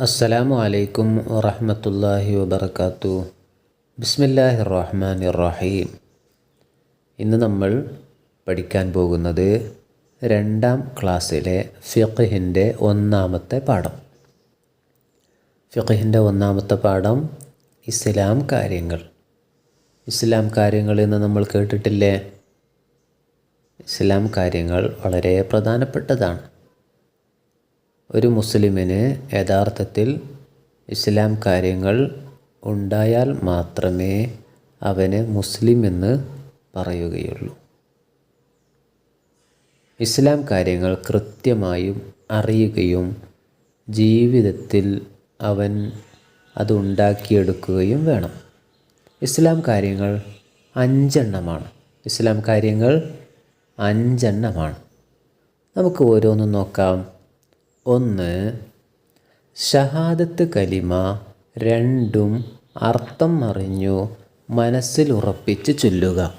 അസ്സലാമു അലൈക്കും വറഹമത്തല്ലാഹി വബർക്കാത്തു ബിസ്മില്ലാഹി റഹ്മാൻ റഹീം ഇന്ന് നമ്മൾ പഠിക്കാൻ പോകുന്നത് രണ്ടാം ക്ലാസ്സിലെ ഫിഖിന്റെ ഒന്നാമത്തെ പാഠം. ഫിഖിന്റെ ഒന്നാമത്തെ പാഠം ഇസ്ലാം കാര്യങ്ങൾ. ഇസ്ലാം കാര്യങ്ങൾ എന്ന് നമ്മൾ കേട്ടിട്ടില്ലേ? ഇസ്ലാം കാര്യങ്ങൾ വളരെ പ്രധാനപ്പെട്ടതാണ്. ഒരു മുസ്ലിമിന് യഥാർത്ഥത്തിൽ ഇസ്ലാം കാര്യങ്ങൾ ഉണ്ടായാൽ മാത്രമേ അവന് മുസ്ലിം എന്ന് പറയുകയുള്ളൂ. ഇസ്ലാം കാര്യങ്ങൾ കൃത്യമായും അറിയുകയും ജീവിതത്തിൽ അവൻ അത് ഉണ്ടാക്കിയെടുക്കുകയും വേണം. ഇസ്ലാം കാര്യങ്ങൾ അഞ്ചെണ്ണമാണ്. ഇസ്ലാം കാര്യങ്ങൾ അഞ്ചെണ്ണമാണ്. നമുക്ക് ഓരോന്നും നോക്കാം. ഒന്ന് ഷഹാദത്ത് കലിമ രണ്ടും അർത്ഥം അറിഞ്ഞു മനസ്സിൽ ഉറപ്പിച്ച് ചൊല്ലുക.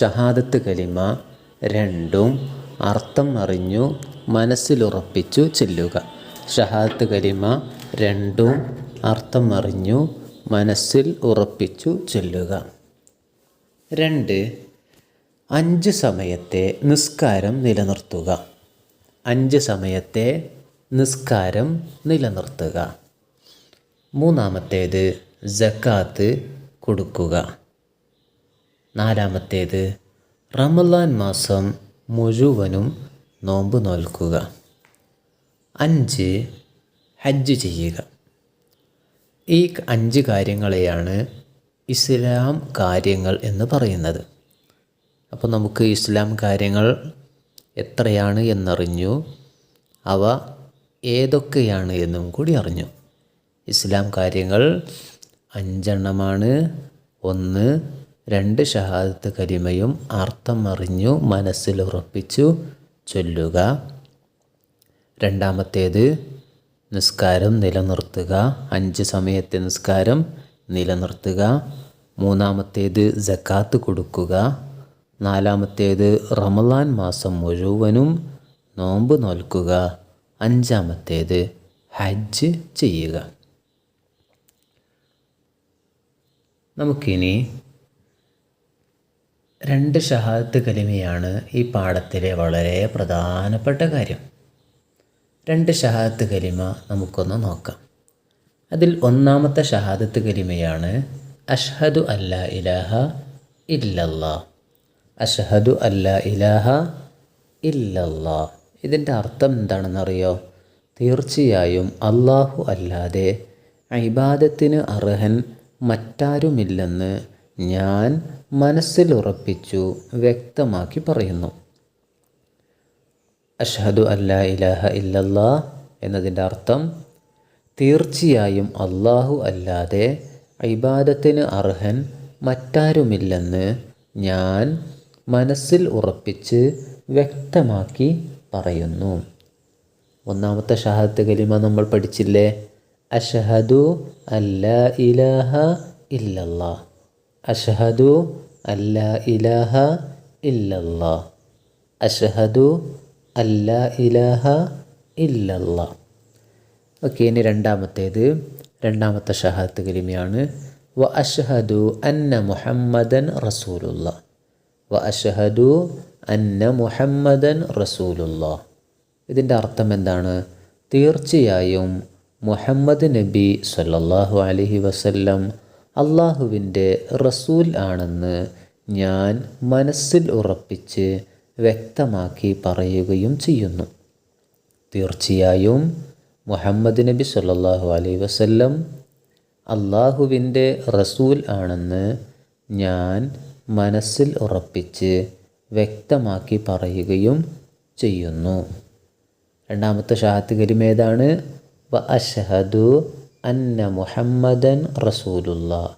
ഷഹാദത്ത് കലിമ രണ്ടും അർത്ഥം അറിഞ്ഞു മനസ്സിലുറപ്പിച്ചു ചൊല്ലുക. ഷഹാദത്ത് കലിമ രണ്ടും അർത്ഥം അറിഞ്ഞു മനസ്സിൽ ഉറപ്പിച്ചു ചൊല്ലുക. രണ്ട് അഞ്ച് സമയത്തെ നിസ്കാരം നിലനിർത്തുക. അഞ്ച് സമയത്തെ നിസ്കാരം നിലനിർത്തുക. മൂന്നാമത്തേത് ജക്കാത്ത് കൊടുക്കുക. നാലാമത്തേത് റമലാൻ മാസം മുഴുവനും നോമ്പ് നോൽക്കുക. അഞ്ച് ഹജ്ജ് ചെയ്യുക. ഈ അഞ്ച് കാര്യങ്ങളെയാണ് ഇസ്ലാം കാര്യങ്ങൾ എന്ന് പറയുന്നത്. അപ്പോൾ നമുക്ക് ഇസ്ലാം കാര്യങ്ങൾ എത്രയാണ് എന്നറിഞ്ഞു. അവ ഏതൊക്കെയാണ് എന്നും കൂടി അറിഞ്ഞു. ഇസ്ലാം കാര്യങ്ങൾ അഞ്ചെണ്ണമാണ്. ഒന്ന് രണ്ട് ഷഹാദത്ത് കരിമയും അർത്ഥം അറിഞ്ഞു മനസ്സിൽ ഉറപ്പിച്ചു ചൊല്ലുക. രണ്ടാമത്തേത് നിസ്കാരം നിലനിർത്തുക. അഞ്ച് സമയത്തെ നിസ്കാരം നിലനിർത്തുക. മൂന്നാമത്തേത് ജക്കാത്ത് കൊടുക്കുക. നാലാമത്തേത് റമലാൻ മാസം മുഴുവനും നോമ്പ് നോൽക്കുക. അഞ്ചാമത്തേത് ഹജ്ജ് ചെയ്യുക. നമുക്കിനി രണ്ട് ഷഹാദത്ത് കലിമയാണ് ഈ പാഠത്തിലെ വളരെ പ്രധാനപ്പെട്ട കാര്യം. രണ്ട് ഷഹാദത്ത് കലിമ നമുക്കൊന്ന് നോക്കാം. അതിൽ ഒന്നാമത്തെ ഷഹാദത്ത് കലിമയാണ് അഷ്ഹദു അല്ല ഇലാഹ ഇല്ലല്ലാ. അഷഹദു അല്ല ഇലാഹ ഇല്ലല്ലാ. ഇതിന്റെ അർത്ഥം എന്താണെന്നറിയോ? തീർച്ചയായും അള്ളാഹു അല്ലാതെ ഇബാദത്തിന് അർഹൻ മറ്റാരുമില്ലെന്ന് ഞാൻ മനസ്സിലുറപ്പിച്ചു വ്യക്തമാക്കി പറയുന്നു. അഷഹദു അല്ല ഇലാഹ ഇല്ലല്ലാ എന്നതിന്റെ അർത്ഥം തീർച്ചയായും അള്ളാഹു അല്ലാതെ ഇബാദത്തിന് അർഹൻ മറ്റാരുമില്ലെന്ന് ഞാൻ മനസ്സിൽ ഉറപ്പിച്ച് വ്യക്തമാക്കി പറയുന്നു. ഒന്നാമത്തെ ഷഹാദത്ത് കലിമ നമ്മൾ പഠിച്ചില്ലേ? അഷഹദു അല്ല ഇലാഹ ഇല്ലല്ലാ അഷഹദു അല്ല ഇലാഹ ഇല്ലല്ലാ അഷഹദു അല്ല ഇലാഹ ഇല്ലല്ലാ ഓക്കെ ഇനി രണ്ടാമത്തേത്. രണ്ടാമത്തെ ഷഹാദത്ത് കലിമയാണ്. വ അഷഹദു അന്ന മുഹമ്മദൻ റസൂലുള്ള വ അന്ന മുഹമ്മദൻ റസൂലുള്ള ഇതിന്റെ അർത്ഥം എന്താണ്? തീർച്ചയായും മുഹമ്മദ് നബി സല്ലല്ലാഹു അലഹി വസല്ലം അള്ളാഹുവിന്റെ റസൂൽ ആണെന്ന് ഞാൻ മനസ്സിൽ ഉറപ്പിച്ച് വ്യക്തമാക്കി പറയുകയും ചെയ്യുന്നു. തീർച്ചയായും മുഹമ്മദ് നബി സല്ലല്ലാഹു അലൈഹി വസല്ലം അള്ളാഹുവിന്റെ റസൂൽ ആണെന്ന് ഞാൻ മനസ്സിൽ ഉറപ്പിച്ച് വ്യക്തമാക്കി പറയുകയും ചെയ്യുന്നു. രണ്ടാമത്തെ ഷാഹത്ത് കരിമേതാണ് വ അഷഹദു അന്ന മുഹമ്മദൻ റസൂലുള്ള.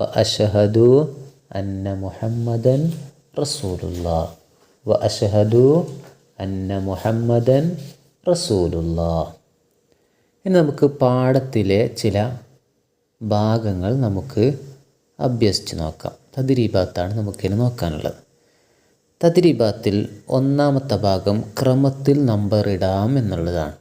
വ അഷഹദു അന്ന മുഹമ്മദൻ റസൂലുള്ള. വ അഷഹദു അന്ന മുഹമ്മദൻ റസൂലുള്ള. ഇനി നമുക്ക് പാഠത്തിലെ ചില ഭാഗങ്ങൾ നമുക്ക് അഭ്യസിച്ച് നോക്കാം. തദ്രീബാത്താണ് നമുക്കിനി നോക്കാനുള്ളത്. തദ്രീബാത്തിൽ ഒന്നാമത്തെ ഭാഗം ക്രമത്തിൽ നമ്പർ ഇടാം എന്നുള്ളതാണ്.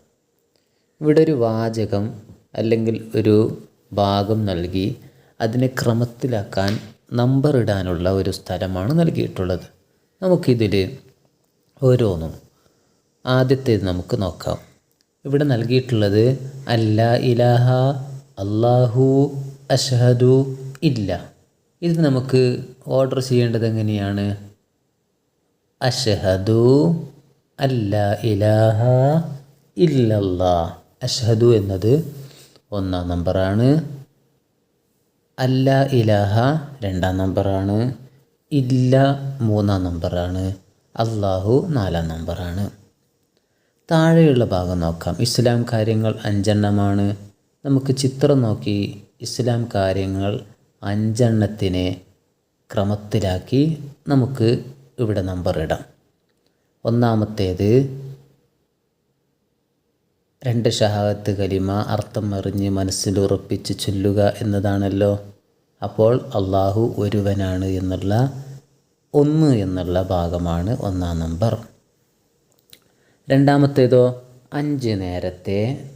ഇവിടെ ഒരു വാചകം അല്ലെങ്കിൽ ഒരു ഭാഗം നൽകി അതിനെ ക്രമത്തിലാക്കാൻ നമ്പർ ഇടാനുള്ള ഒരു സ്ഥലമാണ് നൽകിയിട്ടുള്ളത്. നമുക്കിതിൽ ഓരോന്നും ആദ്യത്തേത് നമുക്ക് നോക്കാം. ഇവിടെ നൽകിയിട്ടുള്ളത് അല്ല ഇലാഹ അല്ലാഹു അഷ്ഹദു ഇല്ല. ഇത് നമുക്ക് ഓർഡർ ചെയ്യേണ്ടത് എങ്ങനെയാണ്? അഷഹദു അല്ല ഇലാഹ ഇല്ലല്ലാ അഷഹദു എന്നത് ഒന്നാം നമ്പറാണ്. അല്ല ഇലാഹ രണ്ടാം നമ്പറാണ്. ഇല്ല മൂന്നാം നമ്പറാണ്. അള്ളാഹു നാലാം നമ്പറാണ്. താഴെയുള്ള ഭാഗം നോക്കാം. ഇസ്ലാം കാര്യങ്ങൾ അഞ്ചെണ്ണമാണ്. നമുക്ക് ചിത്രം നോക്കി ഇസ്ലാം കാര്യങ്ങൾ അഞ്ചെണ്ണത്തിനെ ക്രമത്തിലാക്കി നമുക്ക് ഇവിടെ നമ്പർ ഇടാം. ഒന്നാമത്തേത് രണ്ട് ഷഹാവത്ത് കലിമ അർത്ഥം അറിഞ്ഞ് മനസ്സിലുറപ്പിച്ച് ചൊല്ലുക എന്നതാണല്ലോ. അപ്പോൾ അള്ളാഹു ഒരുവനാണ് എന്നുള്ള ഒന്ന് എന്നുള്ള ഭാഗമാണ് ഒന്നാം നമ്പർ രണ്ടാമത്തേതോ അഞ്ച് നേരത്തെ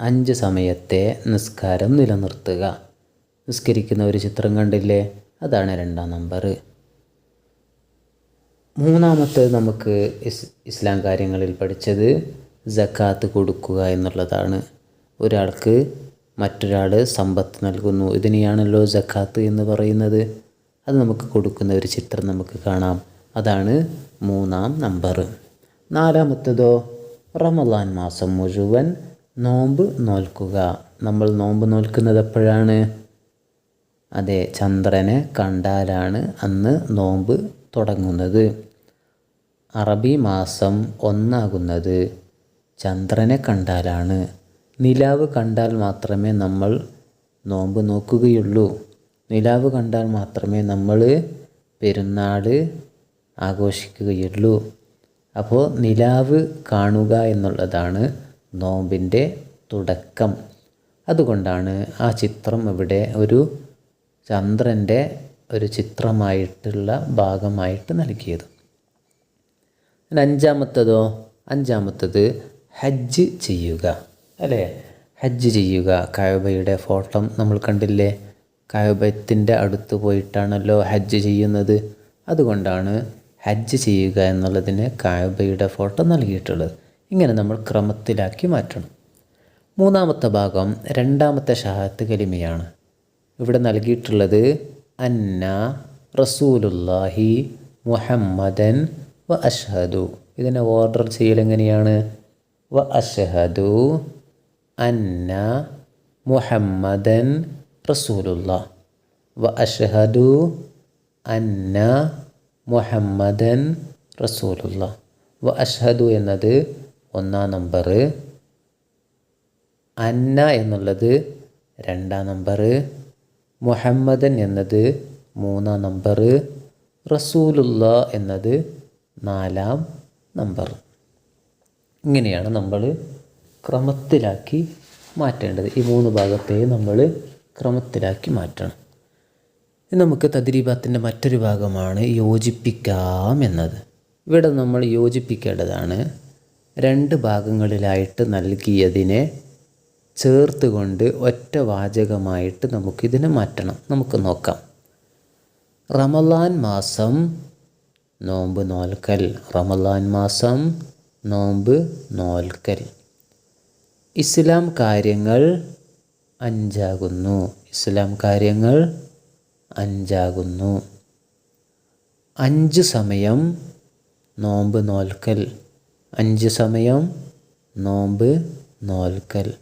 അഞ്ച് സമയത്തെ നിസ്കാരം നിലനിർത്തുക. നിസ്കരിക്കുന്ന ഒരു ചിത്രം കണ്ടില്ലേ? അതാണ് രണ്ടാം നമ്പർ. മൂന്നാമത്തേത് നമുക്ക് ഇസ് ഇസ്ലാം കാര്യങ്ങളിൽ പഠിച്ചത് ജക്കാത്ത് കൊടുക്കുക എന്നുള്ളതാണ്. ഒരാൾക്ക് മറ്റൊരാൾ സമ്പത്ത് നൽകുന്നു. ഇതിനെയാണല്ലോ ജക്കാത്ത് എന്ന് പറയുന്നത്. അത് നമുക്ക് കൊടുക്കുന്ന ഒരു ചിത്രം നമുക്ക് കാണാം. അതാണ് മൂന്നാം നമ്പർ. നാലാമത്തതോ റമദാൻ മാസം മുഴുവൻ നോമ്പ് നോൽക്കുക. നമ്മൾ നോമ്പ് നോൽക്കുന്നത് എപ്പോഴാണ്? അതെ ചന്ദ്രനെ കണ്ടാലാണ് അന്ന് നോമ്പ് തുടങ്ങുന്നത്. അറബി മാസം ഒന്നാകുന്നത്. ചന്ദ്രനെ കണ്ടാലാണ്. നിലാവ് കണ്ടാൽ മാത്രമേ നമ്മൾ നോമ്പ് നോക്കുകയുള്ളൂ. നിലാവ് കണ്ടാൽ മാത്രമേ നമ്മൾ പെരുന്നാൾ ആഘോഷിക്കുകയുള്ളൂ. അപ്പോൾ നിലാവ് കാണുക എന്നുള്ളതാണ് നോമ്പിന്റെ തുടക്കം. അതുകൊണ്ടാണ് ആ ചിത്രം ഇവിടെ ഒരു ചന്ദ്രന്റെ ഒരു ചിത്രമായിട്ടുള്ള ഭാഗമായിട്ട് നൽകിയത്. അഞ്ചാമത്തതോ അഞ്ചാമത്തത് ഹജ്ജ് ചെയ്യുക അല്ലേ? ഹജ്ജ് ചെയ്യുക. കഴബയുടെ ഫോട്ടോ നമ്മൾ കണ്ടില്ലേ? കഴബത്തിന്റെ അടുത്ത് പോയിട്ടാണല്ലോ ഹജ്ജ് ചെയ്യുന്നത്. അതുകൊണ്ടാണ് ഹജ്ജ് ചെയ്യുക എന്നുള്ളതിന് കഴബയുടെ ഫോട്ടോ നൽകിയിട്ടുള്ളത്. ഇങ്ങനെ നമ്മൾ ക്രമത്തിലാക്കി മാറ്റണം. മൂന്നാമത്തെ ഭാഗം രണ്ടാമത്തെ ഷഹാത്ത് കലിമയാണ്. ഇവിടെ നൽകിയിട്ടുള്ളത് അന്ന റസൂലുല്ലാഹി മുഹമ്മദൻ വ അഷ്ഹദു. ഇതിനെ ഓർഡർ ചെയ്യൽ എങ്ങനെയാണ്? വ അഷ്ഹദു അന്ന മുഹമ്മദൻ റസൂലുള്ള വ അഷ്ഹദു അന്ന മുഹമ്മദൻ റസൂലുള്ള വ അഷ്ഹദു എന്നത് ഒന്നാം നമ്പർ അന്ന എന്നുള്ളത് രണ്ടാം നമ്പർ മുഹമ്മദൻ എന്നത് മൂന്നാം നമ്പർ റസൂലുള്ള എന്നത് നാലാം നമ്പർ ഇങ്ങനെയാണ് നമ്മൾ ക്രമത്തിലാക്കി മാറ്റേണ്ടത്. ഈ മൂന്ന് ഭാഗത്തെയും നമ്മൾ ക്രമത്തിലാക്കി മാറ്റണം. നമുക്ക് തദ്രീബാത്തിന്റെ മറ്റൊരു ഭാഗമാണ് യോജിപ്പിക്കാം എന്നത്. ഇവിടെ നമ്മൾ യോജിപ്പിക്കേണ്ടതാണ് രണ്ട് ഭാഗങ്ങളിലായിട്ട് നൽകിയതിനെ ചേർത്തുകൊണ്ട് ഒറ്റ വാചകമായിട്ട് നമുക്കിതിനെ മാറ്റണം. നമുക്ക് നോക്കാം. റമലാൻ മാസം നോമ്പ് നോൽക്കൽ. റമലാൻ മാസം നോമ്പ് നോൽക്കൽ. ഇസ്ലാം കാര്യങ്ങൾ അഞ്ചാകുന്നു. ഇസ്ലാം കാര്യങ്ങൾ അഞ്ചാകുന്നു. അഞ്ച് സമയം നോമ്പ് നോൽക്കൽ. അഞ്ച് സമയം നോമ്പ് നോൽക്കൽ.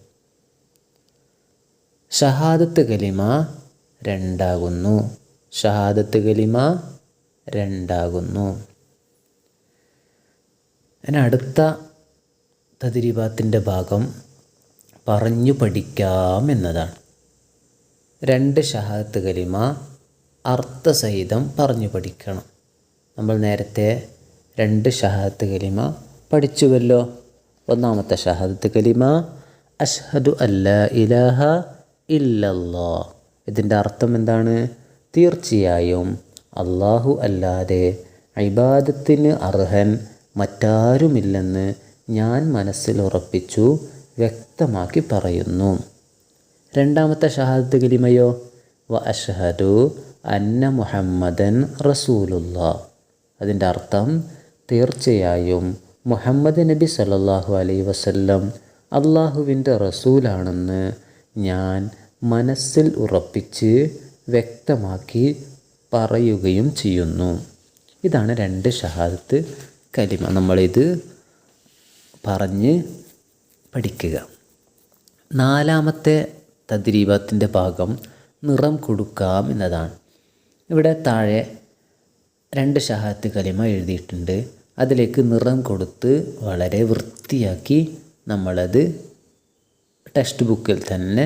ഷഹാദത്ത് കലിമ രണ്ടാകുന്നു. ഷഹാദത്ത് കലിമ രണ്ടാകുന്നു. അതിന് അടുത്ത തതിരിബാത്തിന്റെ ഭാഗം പറഞ്ഞു പഠിക്കാം എന്നതാണ്. രണ്ട് ഷഹാദത്ത് കലിമ അർത്ഥസഹിതം പറഞ്ഞു പഠിക്കണം. നമ്മൾ നേരത്തെ രണ്ട് ഷഹാദത്ത് കലിമ പഠിച്ചുവല്ലോ. ഒന്നാമത്തെ ഷഹാദത്ത് കലിമ അഷ്ഹദു അല്ല ഇലാഹ ഇല്ലല്ലാ ഇതിന്റെ അർത്ഥം എന്താണ്? തീർച്ചയായും അള്ളാഹു അല്ലാതെ ഇബാദത്തിന് അർഹൻ മറ്റാരുമില്ലെന്ന് ഞാൻ മനസ്സിൽ ഉറപ്പിച്ചു വ്യക്തമാക്കി പറയുന്നു. രണ്ടാമത്തെ ഷഹാദത്ത് കലിമയോ? വ അഷഹദു അന്ന മുഹമ്മദൻ റസൂലുള്ള. അതിന്റെ അർത്ഥം തീർച്ചയായും മുഹമ്മദ് നബി സല്ലല്ലാഹു അലൈ വസല്ലം അള്ളാഹുവിന്റെ റസൂലാണെന്ന് ഞാൻ മനസ്സിൽ ഉറപ്പിച്ച് വ്യക്തമാക്കി പറയുകയും ചെയ്യുന്നു. ഇതാണ് രണ്ട് ഷഹാദത്ത് കലിമ. നമ്മളിത് പറഞ്ഞ് പഠിക്കുക. നാലാമത്തെ തദ്രീപത്തിന്റെ ഭാഗം നിറം കൊടുക്കാം എന്നതാണ്. ഇവിടെ താഴെ രണ്ട് ഷഹാദത്ത് കലിമ എഴുതിയിട്ടുണ്ട്. അതിലേക്ക് നിറം കൊടുത്ത് വളരെ വൃത്തിയാക്കി നമ്മളത് ടെക്സ്റ്റ് ബുക്കിൽ തന്നെ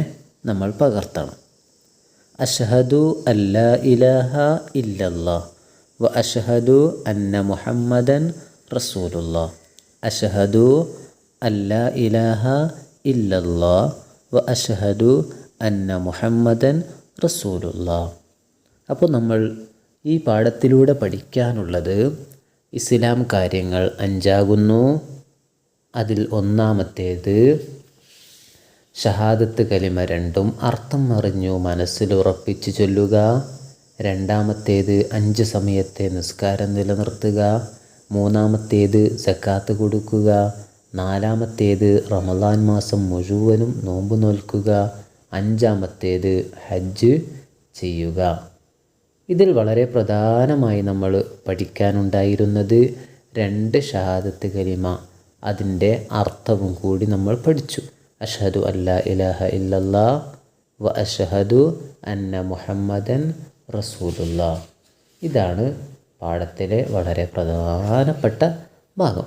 നമ്മൾ പകർത്തണം. അഷഹദു അല്ല ഇലഹ ഇല്ലല്ലാ വ അഷഹദു അന്ന മുഹമ്മദൻ റസൂലുള്ള അഷഹദു അല്ല ഇലാഹ ഇല്ലല്ലാ വ അഷഹദു അന്ന മുഹമ്മദൻ റസൂലുള്ള അപ്പോൾ നമ്മൾ ഈ പാഠത്തിലൂടെ പഠിക്കാനുള്ളത് ഇസ്ലാം കാര്യങ്ങൾ അഞ്ചാകുന്നു. അതിൽ ഒന്നാമത്തേത് ഷഹാദത്ത് കലിമ രണ്ടും അർത്ഥം അറിഞ്ഞു മനസ്സിൽ ഉറപ്പിച്ച് ചൊല്ലുക. രണ്ടാമത്തേത് അഞ്ച് സമയത്തെ നിസ്കാരം നിലനിർത്തുക. മൂന്നാമത്തേത് സക്കാത്ത് കൊടുക്കുക. നാലാമത്തേത് റമദാൻ മാസം മുഴുവനും നോമ്പ് നോൽക്കുക. അഞ്ചാമത്തേത് ഹജ്ജ് ചെയ്യുക. ഇതിൽ വളരെ പ്രധാനമായി നമ്മൾ പഠിക്കാനുണ്ടായിരുന്നത് രണ്ട് ഷഹാദത്ത് കലിമ അതിന്റെ അർത്ഥവും കൂടി നമ്മൾ പഠിച്ചു. അഷ്ഹദു അല്ലാ ഇലാഹ ഇല്ലല്ലാ വ അഷ്ഹദു അന്ന മുഹമ്മദൻ റസൂലുള്ള ഇതാണ് പാഠത്തിലെ വളരെ പ്രധാനപ്പെട്ട ഭാഗം.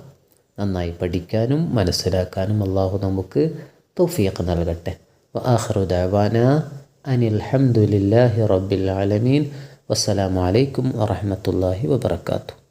നന്നായി പഠിക്കാനും മനസ്സിലാക്കാനും അള്ളാഹു നമുക്ക് തൗഫീഖ് നൽകട്ടെ. വആഖിറു ദഅവാന അനിൽ ഹംദുലില്ലാഹി റബ്ബിൽ ആലമീൻ. വസ്സലാമു അലൈക്കും വറഹ്മത്തുള്ളാഹി വബറകാതുഹു.